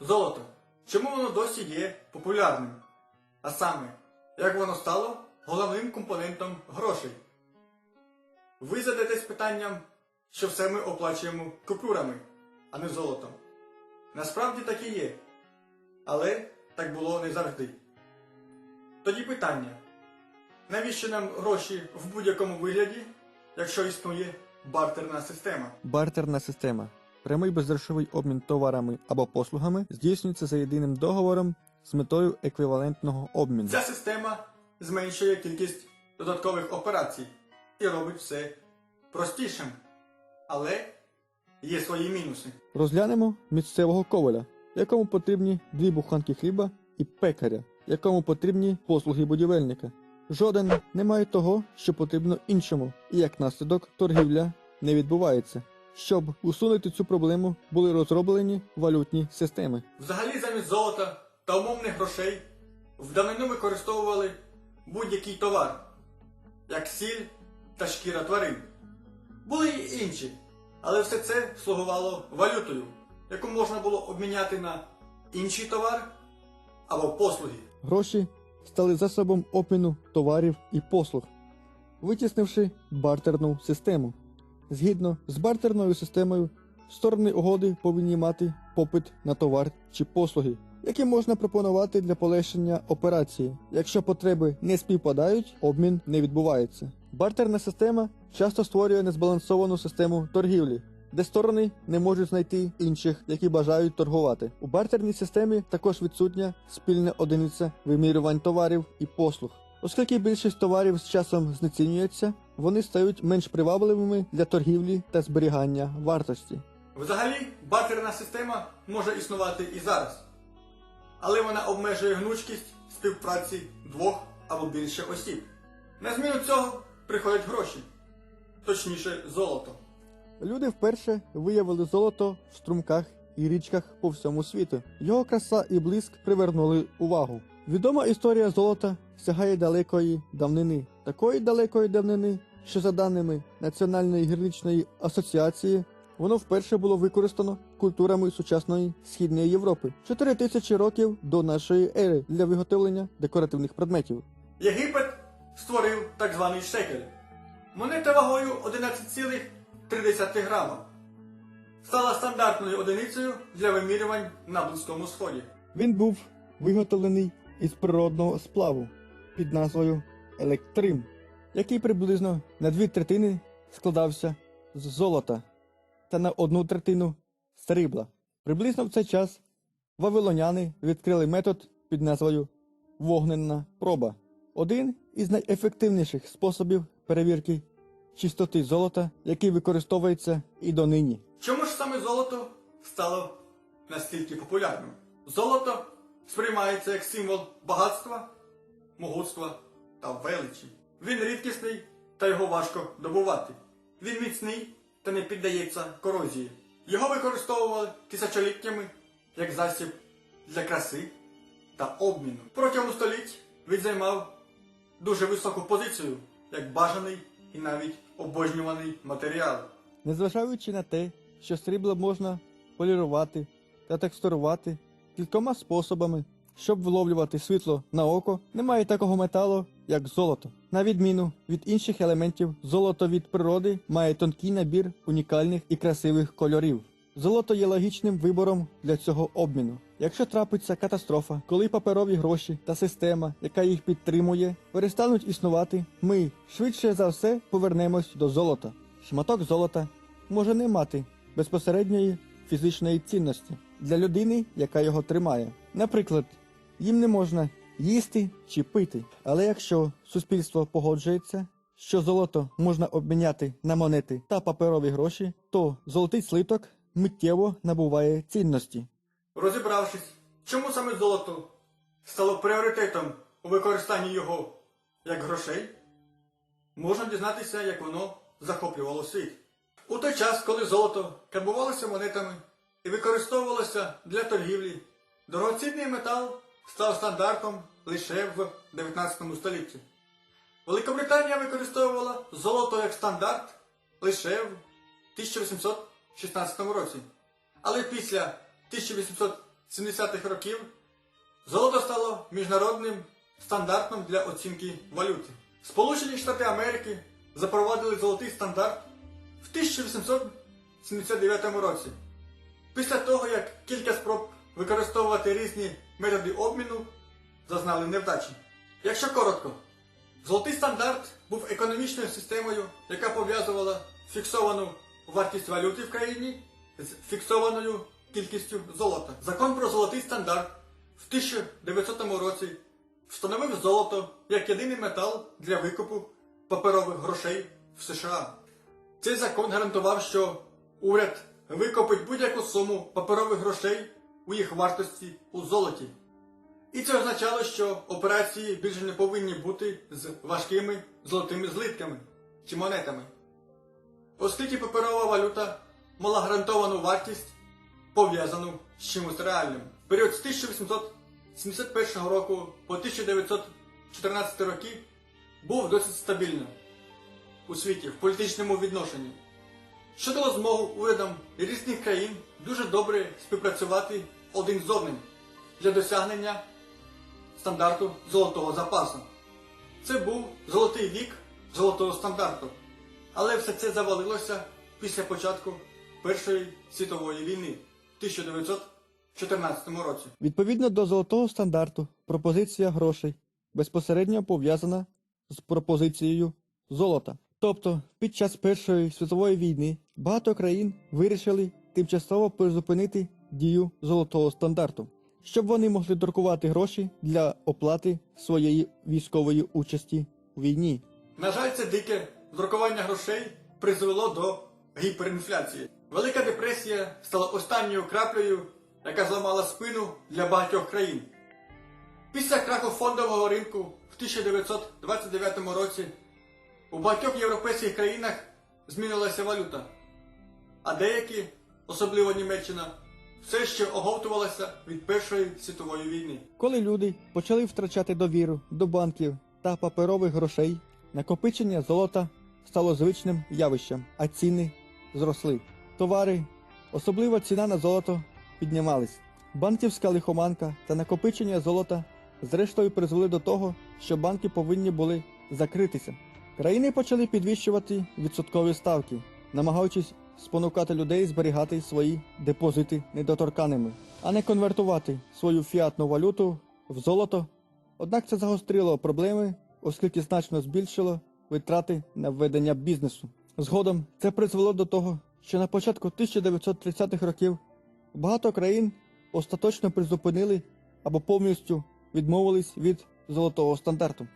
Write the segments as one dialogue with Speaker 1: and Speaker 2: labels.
Speaker 1: Золото. Чому воно досі є популярним? А саме, як воно стало головним компонентом грошей? Ви зададесь питанням, що все ми оплачуємо купюрами, а не золотом. Насправді так і є. Але так було не завжди. Тоді питання: навіщо нам гроші в будь-якому вигляді, якщо існує бартерна система?
Speaker 2: Бартерна система. Прямий безгрошовий обмін товарами або послугами здійснюється за єдиним договором з метою еквівалентного обміну.
Speaker 1: Ця система зменшує кількість додаткових операцій і робить все простішим. Але є свої мінуси.
Speaker 2: Розглянемо місцевого коваля, якому потрібні дві буханки хліба, і пекаря, якому потрібні послуги будівельника. Жоден не має того, що потрібно іншому, і як наслідок торгівля не відбувається. Щоб усунути цю проблему, були розроблені валютні системи.
Speaker 1: Взагалі замість золота та умовних грошей в давнину використовували будь-який товар, як сіль та шкіра тварин. Були й інші, але все це слугувало валютою, яку можна було обміняти на інший товар або послуги.
Speaker 2: Гроші стали засобом обміну товарів і послуг, витіснивши бартерну систему. Згідно з бартерною системою, сторони угоди повинні мати попит на товар чи послуги, які можна пропонувати для полегшення операції. Якщо потреби не співпадають, обмін не відбувається. Бартерна система часто створює незбалансовану систему торгівлі, де сторони не можуть знайти інших, які бажають торгувати. У бартерній системі також відсутня спільна одиниця вимірювань товарів і послуг. Оскільки більшість товарів з часом знецінюється, вони стають менш привабливими для торгівлі та зберігання вартості.
Speaker 1: Взагалі, бартерна система може існувати і зараз, але вона обмежує гнучкість співпраці двох або більше осіб. На зміну цього приходять гроші, точніше золото.
Speaker 2: Люди вперше виявили золото в струмках і річках по всьому світу. Його краса і блиск привернули увагу. Відома історія золота сягає далекої давнини, такої далекої давнини, що за даними Національної гірничної асоціації, воно вперше було використано культурами сучасної східної Європи 4 тисячі років до нашої ери для виготовлення декоративних предметів.
Speaker 1: Єгипет створив так званий шекель. Монета вагою 11,3 грама. Стала стандартною одиницею для вимірювань на Близькому Сході.
Speaker 2: Він був виготовлений із природного сплаву під назвою Електрим, який приблизно на дві третини складався з золота та на одну третину срібла. Приблизно в цей час вавилоняни відкрили метод під назвою вогненна проба. Один із найефективніших способів перевірки чистоти золота, який використовується і донині.
Speaker 1: Чому ж саме золото стало настільки популярним? Золото сприймається як символ багатства, могутства та величі. Він рідкісний та його важко добувати. Він міцний та не піддається корозії. Його використовували тисячоліттями як засіб для краси та обміну. Протягом століть він займав дуже високу позицію як бажаний і навіть обожнюваний матеріал.
Speaker 2: Незважаючи на те, що срібло можна полірувати та текстурувати кількома способами, щоб виловлювати світло на око, немає такого металу, як золото. На відміну від інших елементів, золото від природи має тонкий набір унікальних і красивих кольорів. Золото є логічним вибором для цього обміну. Якщо трапиться катастрофа, коли паперові гроші та система, яка їх підтримує, перестануть існувати, ми швидше за все повернемось до золота. Шматок золота може не мати безпосередньої фізичної цінності для людини, яка його тримає. Наприклад, їм не можна їсти чи пити. Але якщо суспільство погоджується, що золото можна обміняти на монети та паперові гроші, то золотий слиток миттєво набуває цінності.
Speaker 1: Розібравшись, чому саме золото стало пріоритетом у використанні його як грошей, можна дізнатися, як воно захоплювало світ. У той час, коли золото карбувалося монетами і використовувалося для торгівлі, дорогоцінний метал став стандартом лише в 19 столітті. Великобританія використовувала золото як стандарт лише в 1816 році. Але після 70-х років золото стало міжнародним стандартом для оцінки валюти. Сполучені Штати Америки запровадили золотий стандарт в 1879 році. Після того, як кілька спроб використовувати різні методи обміну зазнали невдачі. Якщо коротко, золотий стандарт був економічною системою, яка пов'язувала фіксовану вартість валюти в країні з фіксованою кількістю золота. Закон про золотий стандарт в 1900 році встановив золото як єдиний метал для викупу паперових грошей в США. Цей закон гарантував, що уряд викопить будь-яку суму паперових грошей у їх вартості у золоті. І це означало, що операції більше не повинні бути з важкими золотими злитками чи монетами. Оскільки паперова валюта мала гарантовану вартість, пов'язану з чимось реальним. Період з 1871 року по 1914 роки був досить стабільним у світі в політичному відношенні, що дало змогу урядам різних країн дуже добре співпрацювати один з одним для досягнення стандарту золотого запасу. Це був золотий вік золотого стандарту. Але все це завалилося після початку Першої світової війни в 1914 році.
Speaker 2: Відповідно до золотого стандарту, пропозиція грошей безпосередньо пов'язана з пропозицією золота. Тобто, під час Першої світової війни багато країн вирішили тимчасово призупинити дію золотого стандарту, щоб вони могли друкувати гроші для оплати своєї військової участі у війні.
Speaker 1: На жаль, це дике друкування грошей призвело до гіперінфляції. Велика депресія стала останньою краплею, яка зламала спину для багатьох країн. Після краху фондового ринку в 1929 році у багатьох європейських країнах змінилася валюта, а деякі, особливо Німеччина, все ще оговтувалися від Першої світової війни.
Speaker 2: Коли люди почали втрачати довіру до банків та паперових грошей, накопичення золота стало звичним явищем, а ціни зросли. Товари, особливо ціна на золото, піднімались. Банківська лихоманка та накопичення золота зрештою призвели до того, що банки повинні були закритися. Країни почали підвищувати відсоткові ставки, намагаючись спонукати людей зберігати свої депозити недоторканими, а не конвертувати свою фіатну валюту в золото. Однак це загострило проблеми, оскільки значно збільшило витрати на введення бізнесу. Згодом це призвело до того, що на початку 1930-х років багато країн остаточно призупинили або повністю відмовились від золотого стандарту.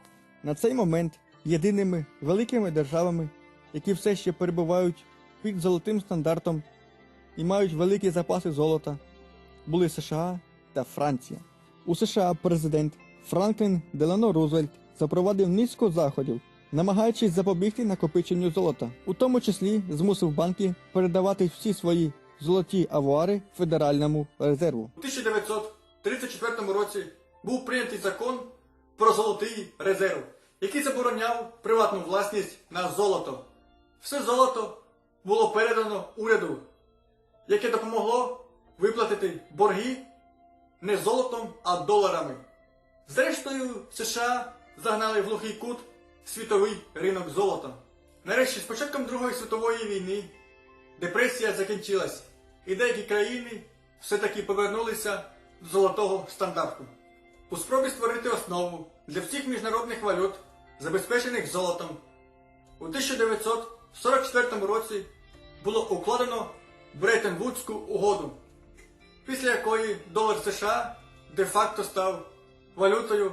Speaker 2: На цей момент єдиними великими державами, які все ще перебувають під золотим стандартом і мають великі запаси золота, були США та Франція. У США президент Франклін Делано Рузвельт запровадив низку заходів, намагаючись запобігти накопиченню золота, у тому числі змусив банки передавати всі свої золоті авуари Федеральному резерву.
Speaker 1: У 1934 році був прийнятий закон про золотий резерв, який забороняв приватну власність на золото. Все золото було передано уряду, яке допомогло виплатити борги не золотом, а доларами. Зрештою, США загнали в глухий кут світовий ринок золота. Нарешті, з початком Другої світової війни, депресія закінчилась, і деякі країни все-таки повернулися до золотого стандарту. У спробі створити основу для всіх міжнародних валют, забезпечених золотом, у 1944 році було укладено Бреттон-Вудську угоду, після якої долар США де-факто став валютою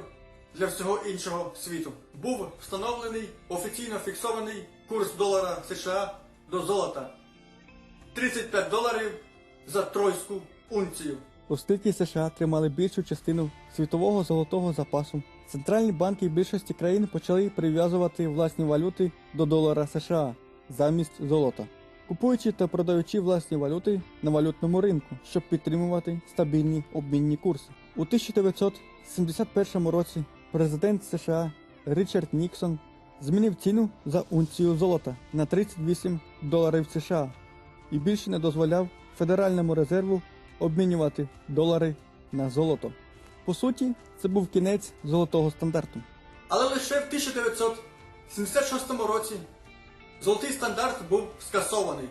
Speaker 1: для всього іншого світу. Був встановлений офіційно фіксований курс долара США до золота 35 доларів за тройську унцію.
Speaker 2: Оскільки США тримали більшу частину світового золотого запасу, центральні банки більшості країн почали прив'язувати власні валюти до долара США замість золота, купуючи та продаючи власні валюти на валютному ринку, щоб підтримувати стабільні обмінні курси. У 1971 році президент США Річард Ніксон змінив ціну за унцію золота на 38 доларів США і більше не дозволяв Федеральному резерву обмінювати долари на золото. По суті, це був кінець золотого стандарту.
Speaker 1: Але лише в 1976 році золотий стандарт був скасований,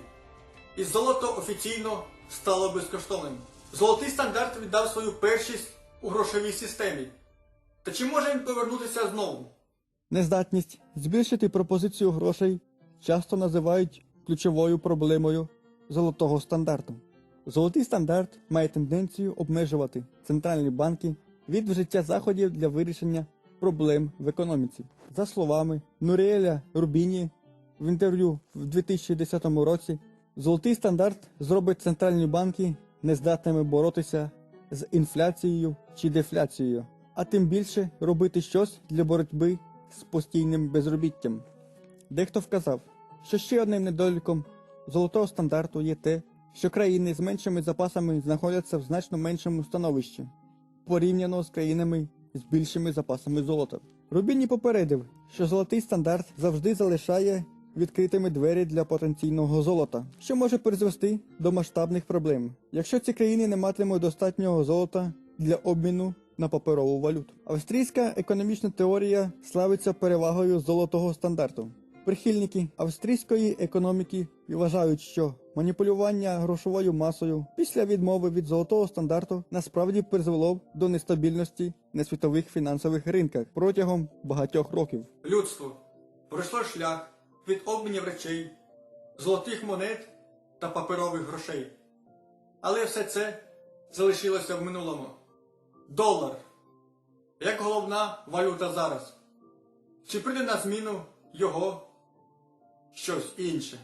Speaker 1: і золото офіційно стало безкоштовним. Золотий стандарт віддав свою першість у грошовій системі. Та чи може він повернутися знову?
Speaker 2: Нездатність збільшити пропозицію грошей часто називають ключовою проблемою золотого стандарту. Золотий стандарт має тенденцію обмежувати центральні банки від вжиття заходів для вирішення проблем в економіці. За словами Нуріеля Рубіні в інтерв'ю в 2010 році, золотий стандарт зробить центральні банки нездатними боротися з інфляцією чи дефляцією, а тим більше робити щось для боротьби з постійним безробіттям. Дехто вказав, що ще одним недоліком золотого стандарту є те, що країни з меншими запасами знаходяться в значно меншому становищі порівняно з країнами з більшими запасами золота. Рубіні попередив, що золотий стандарт завжди залишає відкритими двері для потенційного золота, що може призвести до масштабних проблем, якщо ці країни не матимуть достатнього золота для обміну на паперову валюту. Австрійська економічна теорія славиться перевагою золотого стандарту. Прихильники австрійської економіки вважають, що маніпулювання грошовою масою після відмови від золотого стандарту насправді призвело до нестабільності на світових фінансових ринках протягом багатьох років.
Speaker 1: Людство пройшло шлях від обмінів речей, золотих монет та паперових грошей. Але все це залишилося в минулому. Долар. Як головна валюта зараз. Чи прийде на зміну його щось інше?